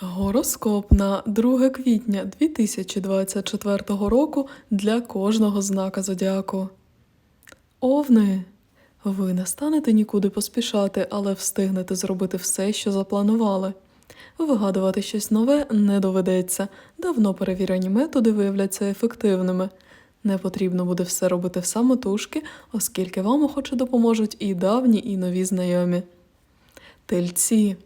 Гороскоп на 2 квітня 2024 року для кожного знака зодіаку. Овни. Ви не станете нікуди поспішати, але встигнете зробити все, що запланували. Вигадувати щось нове не доведеться. Давно перевірені методи виявляться ефективними. Не потрібно буде все робити в самотужки, оскільки вам охоче допоможуть і давні, і нові знайомі. Тельці.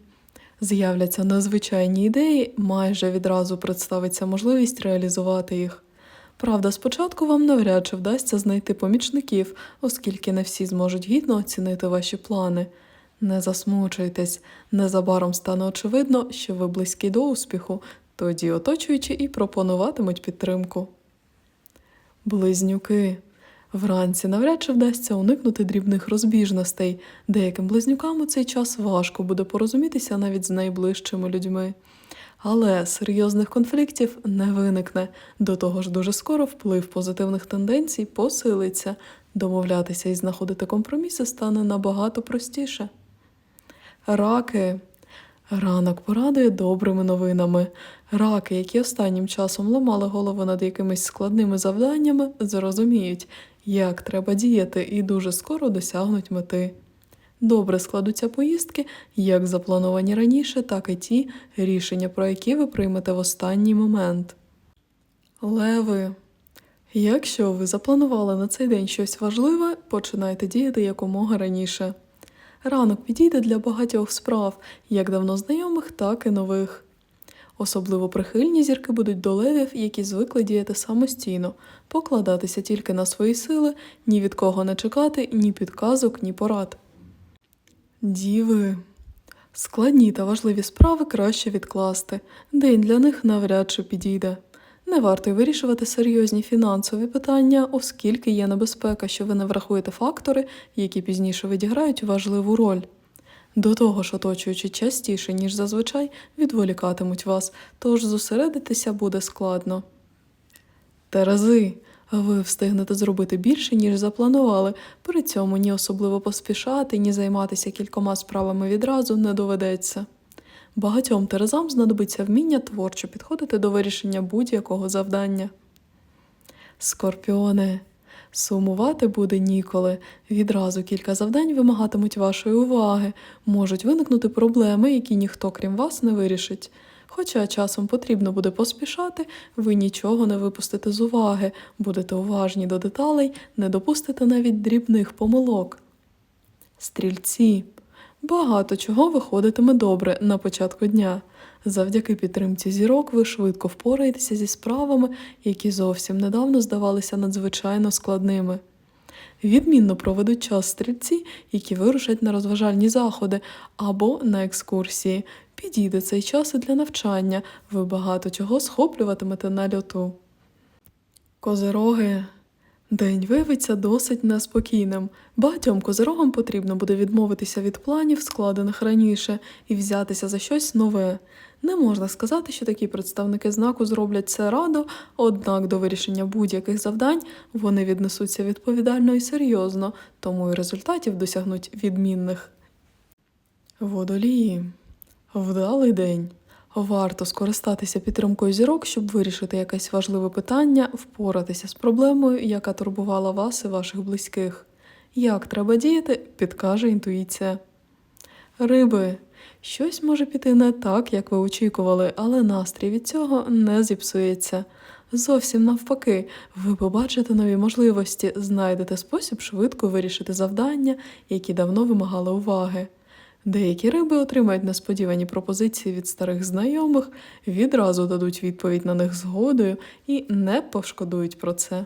З'являться надзвичайні ідеї, майже відразу представиться можливість реалізувати їх. Правда, спочатку вам навряд чи вдасться знайти помічників, оскільки не всі зможуть гідно оцінити ваші плани. Не засмучуйтесь, незабаром стане очевидно, що ви близькі до успіху, тоді оточуючі і пропонуватимуть підтримку. Близнюки. Вранці навряд чи вдасться уникнути дрібних розбіжностей. Деяким близнюкам у цей час важко буде порозумітися навіть з найближчими людьми. Але серйозних конфліктів не виникне. До того ж, дуже скоро вплив позитивних тенденцій посилиться. Домовлятися і знаходити компроміси стане набагато простіше. Раки. Ранок порадує добрими новинами. Раки, які останнім часом ламали голову над якимись складними завданнями, зрозуміють, як треба діяти, і дуже скоро досягнуть мети. Добре складуться поїздки, як заплановані раніше, так і ті рішення, про які ви приймете в останній момент. Леви. Якщо ви запланували на цей день щось важливе, починайте діяти якомога раніше. Ранок підійде для багатьох справ, як давно знайомих, так і нових. Особливо прихильні зірки будуть до левів, які звикли діяти самостійно, покладатися тільки на свої сили, ні від кого не чекати, ні підказок, ні порад. Діви. Складні та важливі справи краще відкласти. День для них навряд чи підійде. Не варто й вирішувати серйозні фінансові питання, оскільки є небезпека, що ви не врахуєте фактори, які пізніше відіграють важливу роль. До того ж, оточуючи частіше, ніж зазвичай, відволікатимуть вас, тож зосередитися буде складно. Терези. Ви встигнете зробити більше, ніж запланували, при цьому ні особливо поспішати, ні займатися кількома справами відразу не доведеться. Багатьом терезам знадобиться вміння творчо підходити до вирішення будь-якого завдання. Скорпіони. Сумувати буде ніколи. Відразу кілька завдань вимагатимуть вашої уваги, можуть виникнути проблеми, які ніхто крім вас не вирішить. Хоча часом потрібно буде поспішати, ви нічого не випустите з уваги, будете уважні до деталей, не допустите навіть дрібних помилок. Стрільці. Багато чого виходитиме добре на початку дня. Завдяки підтримці зірок ви швидко впораєтеся зі справами, які зовсім недавно здавалися надзвичайно складними. Відмінно проведуть час стрільці, які вирушать на розважальні заходи або на екскурсії. Підійде цей час і для навчання, ви багато чого схоплюватимете на льоту. Козироги. День виявиться досить неспокійним. Багатьом козирогам потрібно буде відмовитися від планів, складених раніше, і взятися за щось нове. Не можна сказати, що такі представники знаку зроблять це радо, однак до вирішення будь-яких завдань вони віднесуться відповідально і серйозно, тому і результатів досягнуть відмінних. Водолії. Вдалий день. Варто скористатися підтримкою зірок, щоб вирішити якесь важливе питання, впоратися з проблемою, яка турбувала вас і ваших близьких. Як треба діяти, підкаже інтуїція. Риби. Щось може піти не так, як ви очікували, але настрій від цього не зіпсується. Зовсім навпаки, ви побачите нові можливості, знайдете спосіб швидко вирішити завдання, які давно вимагали уваги. Деякі риби отримають несподівані пропозиції від старих знайомих, відразу дадуть відповідь на них згодою і не пошкодують про це.